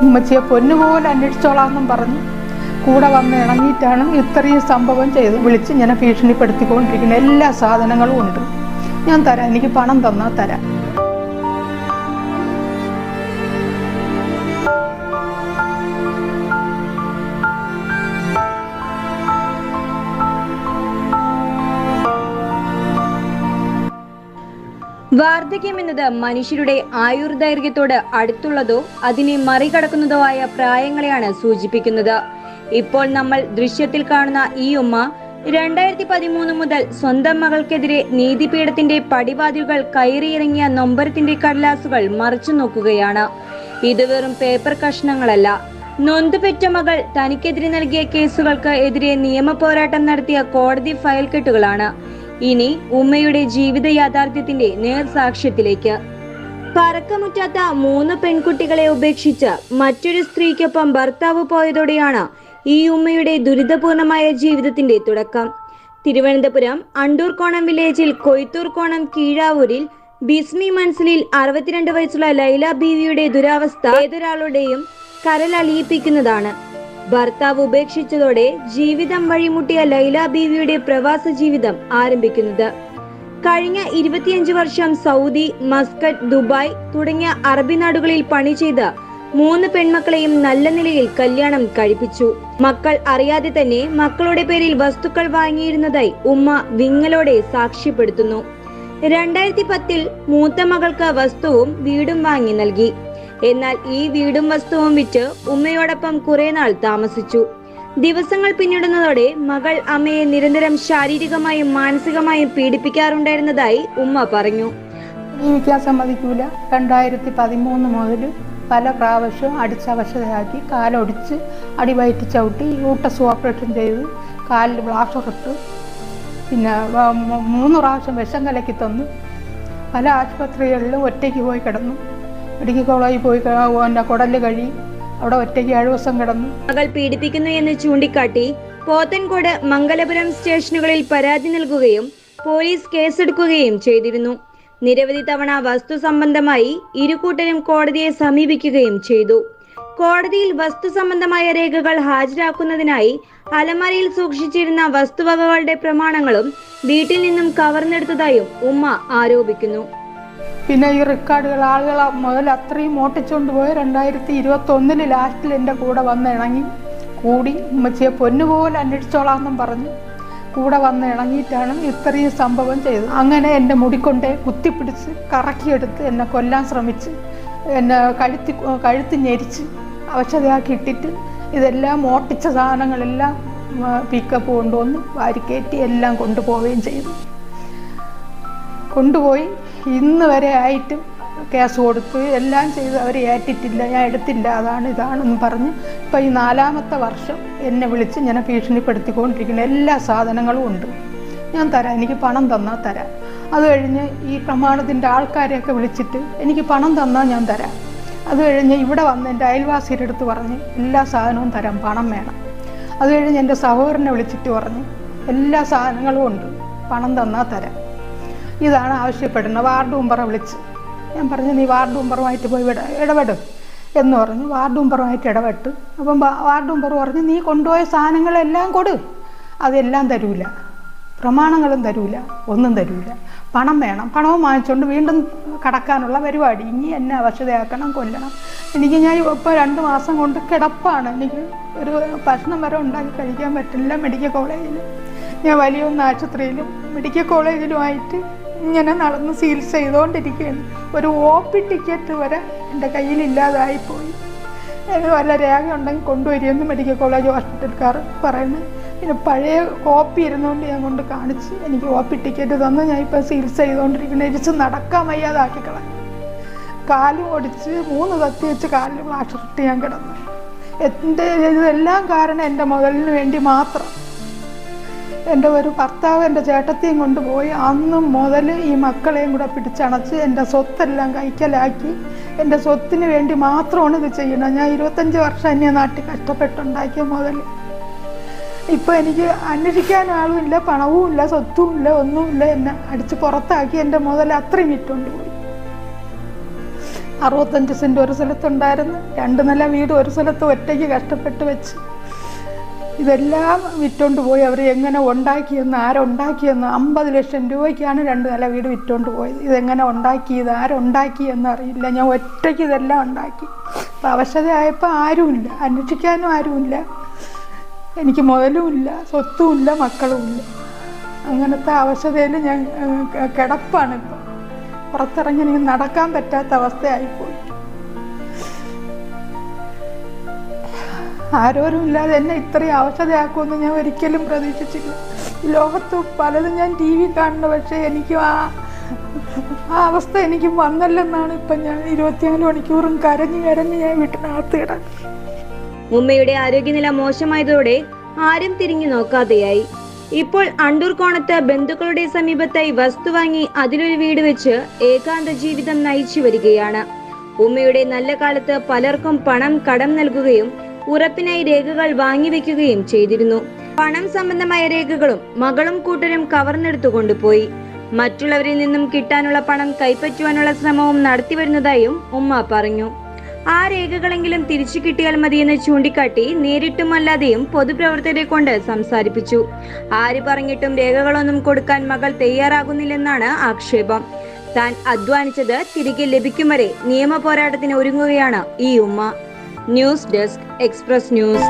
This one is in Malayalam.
ഉമ്മച്ചിയെ പൊന്നുപോലെ അന്വേഷിച്ചോളാമെന്നും പറഞ്ഞു. കൂടെ വന്ന് ഇണങ്ങിയിട്ടാണ് ഇത്രയും സംഭവം ചെയ്ത് വിളിച്ച് ഇങ്ങനെ ഭീഷണിപ്പെടുത്തിക്കൊണ്ടിരിക്കുന്ന എല്ലാ സാധനങ്ങളും ഉണ്ട്. ഞാൻ തരാം. എനിക്ക് പണം തന്നാൽ തരാം. വാർദ്ധക്യം എന്നത് മനുഷ്യരുടെ ആയുർദൈർഘ്യത്തോട് അടുത്തുള്ളതോ അതിനെ മറികടക്കുന്നതോ ആയ പ്രായങ്ങളെയാണ് സൂചിപ്പിക്കുന്നത്. ഇപ്പോൾ നമ്മൾ ദൃശ്യത്തിൽ കാണുന്ന ഈ ഉമ്മ രണ്ടായിരത്തി പതിമൂന്ന് മുതൽ സ്വന്തം മകൾക്കെതിരെ നീതിപീഠത്തിന്റെ പടിവാതിലുകൾ കയറിയിറങ്ങിയ നൊമ്പരത്തിന്റെ കടലാസുകൾ മറിച്ചു നോക്കുകയാണ്. ഇത് വെറും പേപ്പർ കഷ്ണങ്ങളല്ല. നൊന്തുപെറ്റ മകൾ തനിക്കെതിരെ നൽകിയ കേസുകൾക്ക് എതിരെ നിയമ പോരാട്ടം നടത്തിയ കോടതി ഫയൽ കെട്ടുകളാണ് ഇനി ഉമ്മയുടെ ജീവിത യാഥാർത്ഥ്യത്തിന്റെ നേർസാക്ഷ്യത്തിലേക്ക് പറക്കമുറ്റാത്ത മൂന്ന് പെൺകുട്ടികളെ ഉപേക്ഷിച്ച് മറ്റൊരു സ്ത്രീക്കൊപ്പം ഭർത്താവ് പോയതോടെയാണ് ഈ ഉമ്മയുടെ ദുരിതപൂർണമായ ജീവിതത്തിന്റെ തുടക്കം. തിരുവനന്തപുരം അണ്ടൂർ കോണം വില്ലേജിൽ കൊയ്ത്തൂർ കോണം കീഴാവൂരിൽ ബിസ്മി മൻസിലിൽ അറുപത്തിരണ്ട് വയസ്സുള്ള ലൈല ബീവിയുടെ ദുരാവസ്ഥ ഏതൊരാളുടെയും കരലലിയിപ്പിക്കുന്നതാണ് ഭർത്താവ് ഉപേക്ഷിച്ചതോടെ ജീവിതം വഴിമുട്ടിയ ലൈല ബീവിയുടെ പ്രവാസ ജീവിതം ആരംഭിക്കുന്നത്. കഴിഞ്ഞ ഇരുപത്തിയഞ്ച് വർഷം സൗദി മസ്കറ്റ് ദുബായ് തുടങ്ങിയ അറബി നാടുകളിൽ പണി ചെയ്ത് മൂന്ന് പെൺമക്കളെയും നല്ല നിലയിൽ കല്യാണം കഴിപ്പിച്ചു. മക്കൾ അറിയാതെ തന്നെ മക്കളുടെ പേരിൽ വസ്തുക്കൾ വാങ്ങിയിരുന്നതായി ഉമ്മ വിങ്ങലോടെ സാക്ഷ്യപ്പെടുത്തുന്നു. രണ്ടായിരത്തി പത്തിൽ മൂത്ത മകൾക്ക് വസ്തുവും വീടും വാങ്ങി നൽകി. എന്നാൽ ഈ വീടും വസ്തുവും വിറ്റ് ഉമ്മയോടൊപ്പം കുറെ നാൾ താമസിച്ചു. ദിവസങ്ങൾ പിന്നിടുന്നതോടെ മകൾ അമ്മയെ നിരന്തരം ശാരീരികമായും മാനസികമായും പീഡിപ്പിക്കാറുണ്ടായിരുന്നതായി ഉമ്മ പറഞ്ഞു. ജീവിക്കാൻ സമ്മതിക്കൂല. രണ്ടായിരത്തി പതിമൂന്ന് മുതൽ പല പ്രാവശ്യവും അടിച്ചവശതയാക്കി കാലൊടിച്ച് അടിവയറ്റി ചവിട്ടി യൂട്ടസ് ഓപ്പറേഷൻ ചെയ്ത് കാലിൽ ബ്ലാസ്റ്റർ ഇട്ട്. പിന്നെ മൂന്ന് പ്രാവശ്യം വിഷം കലക്കി തന്നു. പല ആശുപത്രികളിലും ഒറ്റയ്ക്ക് പോയി കിടന്നു. മെഡിക്കൽ കോളേജിൽ പോയി എന്റെ കുടൽ കഴി അവിടെ ഒറ്റയ്ക്ക് ഏഴ് ദിവസം കിടന്നു. മകൾ പീഡിപ്പിക്കുന്നു എന്ന് ചൂണ്ടിക്കാട്ടി പോത്തൻകോട് മംഗലപുരം സ്റ്റേഷനുകളിൽ പരാതി നൽകുകയും പോലീസ് കേസെടുക്കുകയും ചെയ്തിരുന്നു. നിരവധി തവണ വസ്തു സംബന്ധമായി ഇരുകൂട്ടരും കോടതിയെ സമീപിക്കുകയും ചെയ്തു. കോടതിയിൽ വസ്തു സംബന്ധമായ രേഖകൾ ഹാജരാക്കുന്നതിനായി അലമാരയിൽ സൂക്ഷിച്ചിരുന്ന വസ്തുവകകളുടെ പ്രമാണങ്ങളും വീട്ടിൽ നിന്നും കവർന്നെടുത്തതായും ഉമ്മ ആരോപിക്കുന്നു. പിന്നെ ഈ റെക്കോർഡുകൾ ആളുകൾ മുതൽ അത്രയും മോട്ടിച്ചുകൊണ്ട് പോയി രണ്ടായിരത്തി ഇരുപത്തി ഒന്നിൽ ലാസ്റ്റിൽ എന്റെ കൂടെ വന്ന് ഇണങ്ങി. കൂടി ഉമ്മച്ചിയെ പൊന്നുപോലെ അന്വേഷിച്ചോളാമെന്നും പറഞ്ഞു. കൂടെ വന്ന് ഇണങ്ങിയിട്ടാണ് ഇത്രയും സംഭവം ചെയ്തത്. അങ്ങനെ എന്റെ മുടിക്കൊണ്ടേ കുത്തിപ്പിടിച്ച് കറക്കിയെടുത്ത് എന്നെ കൊല്ലാൻ ശ്രമിച്ച് എന്നെ കഴുത്തി കഴുത്ത് ഞെരിച്ച് അവശതയാക്കി ഇട്ടിട്ട് ഇതെല്ലാം മോട്ടിച്ച സാധനങ്ങളെല്ലാം പിക്കപ്പ് കൊണ്ടുവന്ന് വാരിക്കയറ്റി എല്ലാം കൊണ്ടുപോവുകയും ചെയ്തു. കൊണ്ടുപോയി ഇന്ന് വരെ ആയിട്ടും കേസ് കൊടുത്ത് എല്ലാം ചെയ്ത് അവർ ഏറ്റിട്ടില്ല ഞാൻ എടുത്തില്ല അതാണ് ഇതാണെന്ന് പറഞ്ഞ് ഇപ്പം ഈ നാലാമത്തെ വർഷം എന്നെ വിളിച്ച് ഇങ്ങനെ ഭീഷണിപ്പെടുത്തിക്കൊണ്ടിരിക്കുന്ന എല്ലാ സാധനങ്ങളും ഉണ്ട്. ഞാൻ തരാം എനിക്ക് പണം തന്നാൽ തരാം. അത് കഴിഞ്ഞ് ഈ പ്രമാണത്തിന്റെ ആൾക്കാരെയൊക്കെ വിളിച്ചിട്ട് എനിക്ക് പണം തന്നാൽ ഞാൻ തരാം. അത് കഴിഞ്ഞ് ഇവിടെ വന്ന് എന്റെ അയൽവാസിയുടെ അടുത്ത് പറഞ്ഞ് എല്ലാ സാധനവും തരാം പണം വേണം. അത് കഴിഞ്ഞ് എന്റെ സഹോദരനെ വിളിച്ചിട്ട് പറഞ്ഞ് എല്ലാ സാധനങ്ങളും ഉണ്ട് പണം തന്നാൽ തരാം. ഇതാണ് ആവശ്യപ്പെടുന്നത് വാർഡ് മെമ്പറെ വിളിച്ച്. ഞാൻ പറഞ്ഞു നീ വാർഡ് മെമ്പറുമായിട്ട് പോയി വിട ഇടപെടും എന്ന് പറഞ്ഞു. വാർഡ് മെമ്പറുമായിട്ട് ഇടപെട്ട്. അപ്പം വാർഡ് മെമ്പർ പറഞ്ഞു നീ കൊണ്ടുപോയ സാധനങ്ങളെല്ലാം കൊട്. അതെല്ലാം തരൂല. പ്രമാണങ്ങളും തരൂല. ഒന്നും തരൂല. പണം വേണം. പണവും വാങ്ങിച്ചുകൊണ്ട് വീണ്ടും കടക്കാനുള്ള പരിപാടി. ഇനി എന്നെ അവശതയാക്കണം കൊല്ലണം. എനിക്ക് ഞാൻ ഇപ്പോൾ രണ്ട് മാസം കൊണ്ട് കിടപ്പാണ്. എനിക്ക് ഒരു ഭക്ഷണം വരെ ഉണ്ടാക്കി കഴിക്കാൻ പറ്റില്ല. മെഡിക്കൽ കോളേജിൽ ഞാൻ വലിയൊന്ന് ആശുപത്രിയിലും മെഡിക്കൽ കോളേജിലുമായിട്ട് ഇങ്ങനെ നടന്ന് ചികിത്സ ചെയ്തുകൊണ്ടിരിക്കുകയാണ്. ഒരു ഒ പി ടിക്കറ്റ് വരെ എന്റെ കയ്യിലില്ലാതായിപ്പോയി അതിന് വല്ല രേഖ ഉണ്ടെങ്കിൽ കൊണ്ടുവരികയെന്ന് മെഡിക്കൽ കോളേജ് ഹോസ്പിറ്റൽക്കാർ പറയുന്നത് പിന്നെ പഴയ കോപ്പി ഇരുന്നുകൊണ്ട് ഞാൻ കൊണ്ട് കാണിച്ച് എനിക്ക് ഒ പി ടിക്കറ്റ് തന്ന് ഞാൻ ഇപ്പോൾ ചികിത്സ ചെയ്തുകൊണ്ടിരിക്കുന്നത് ഇരിച്ച് നടക്കാൻ വയ്യാതാക്കി കളഞ്ഞു. കാലും ഒടിച്ച് മൂന്ന് കത്തി വെച്ച് കാലിൽ പ്ലാസ്റ്ററിട്ട് ഞാൻ കിടന്നു. എന്റെ ഇതെല്ലാം കാരണം എന്റെ മുതലിന് വേണ്ടി മാത്രം. എന്റെ ഒരു ഭർത്താവ് എന്റെ ചേട്ടത്തെയും കൊണ്ടുപോയി. അന്നും മുതൽ ഈ മക്കളെയും കൂടെ പിടിച്ചണച്ച് എന്റെ സ്വത്തെല്ലാം കൈക്കലാക്കി. എന്റെ സ്വത്തിന് വേണ്ടി മാത്രമാണ് ഇത് ചെയ്യുന്നത്. ഞാൻ ഇരുപത്തഞ്ച് വർഷം അന്യ നാട്ടിൽ കഷ്ടപ്പെട്ടുണ്ടാക്കിയ മുതൽ. ഇപ്പോൾ എനിക്ക് അന്വേഷിക്കാൻ ആളുമില്ല പണവും ഇല്ല സ്വത്തും ഇല്ല ഒന്നുമില്ല എന്നെ അടിച്ച് പുറത്താക്കി എന്റെ മുതൽ അത്രയും വിറ്റുകൊണ്ട് പോയി. അറുപത്തഞ്ച് സെന്റ് ഒരു സ്ഥലത്തുണ്ടായിരുന്നു. രണ്ട് നില വീട് ഒരു സ്ഥലത്ത് ഒറ്റയ്ക്ക് കഷ്ടപ്പെട്ട് വെച്ച്. ഇതെല്ലാം വിറ്റോണ്ട് പോയി. അവർ എങ്ങനെ ഉണ്ടാക്കിയെന്ന് ആരുണ്ടാക്കിയെന്ന്. അമ്പത് ലക്ഷം രൂപയ്ക്കാണ് രണ്ട് നില വീട് വിറ്റോണ്ട് പോയത്. ഇതെങ്ങനെ ഉണ്ടാക്കിയത് ആരുണ്ടാക്കിയെന്ന് അറിയില്ല ഞാൻ ഒറ്റയ്ക്ക് ഇതെല്ലാം ഉണ്ടാക്കി. അപ്പം അവശതയായപ്പോൾ ആരുമില്ല. അന്വേഷിക്കാനും ആരുമില്ല. എനിക്ക് മുതലുമില്ല സ്വത്തുമില്ല മക്കളുമില്ല. അങ്ങനത്തെ അവശതയിൽ ഞാൻ കിടപ്പാണ് ഇപ്പം. പുറത്തിറങ്ങി എനിക്ക് നടക്കാൻ പറ്റാത്ത അവസ്ഥയായിപ്പോയി. ആരോരും ഇല്ലാതെ എന്നെ ഇത്രയും അവശതയാക്കുമെന്ന് ഞാൻ ഒരിക്കലും പ്രതീക്ഷിച്ചില്ല. ലോകത്ത് പലതും ഞാൻ ടി വി കാണുന്നു പക്ഷേ എനിക്ക് ആ ആ അവസ്ഥ എനിക്ക് വന്നല്ലെന്നാണ് ഇപ്പം ഞാൻ ഇരുപത്തിനാല് മണിക്കൂറും കരഞ്ഞു കരഞ്ഞ് ഞാൻ വീട്ടിനകത്ത് കിടക്കും ഉമ്മയുടെ ആരോഗ്യനില മോശമായതോടെ ആരും തിരിഞ്ഞു നോക്കാതെയായി. ഇപ്പോൾ അണ്ടൂർ കോണത്ത് ബന്ധുക്കളുടെ സമീപത്തായി വസ്തു വാങ്ങി അതിലൊരു വീട് വെച്ച് ഏകാന്ത ജീവിതം നയിച്ചു വരികയാണ്. ഉമ്മയുടെ നല്ല കാലത്ത് പലർക്കും പണം കടം നൽകുകയും ഉറപ്പിനായി രേഖകൾ വാങ്ങിവെക്കുകയും ചെയ്തിരുന്നു. പണം സംബന്ധമായ രേഖകളും മകളും കൂട്ടരും കവർന്നെടുത്തു കൊണ്ടുപോയി. മറ്റുള്ളവരിൽ നിന്നും കിട്ടാനുള്ള പണം കൈപ്പറ്റുവാനുള്ള ശ്രമവും നടത്തിവരുന്നതായും ഉമ്മ പറഞ്ഞു. ആ രേഖകളെങ്കിലും തിരിച്ചു കിട്ടിയാൽ മതിയെന്ന് ചൂണ്ടിക്കാട്ടി നേരിട്ടും അല്ലാതെയും പൊതുപ്രവർത്തകരെ കൊണ്ട് സംസാരിപ്പിച്ചു. ആര് പറഞ്ഞിട്ടും രേഖകളൊന്നും കൊടുക്കാൻ മകൾ തയ്യാറാകുന്നില്ലെന്നാണ് ആക്ഷേപം. താൻ അധ്വാനിച്ചത് തിരികെ ലഭിക്കും വരെ നിയമ പോരാട്ടത്തിന് ഒരുങ്ങുകയാണ് ഈ ഉമ്മ. News desk express news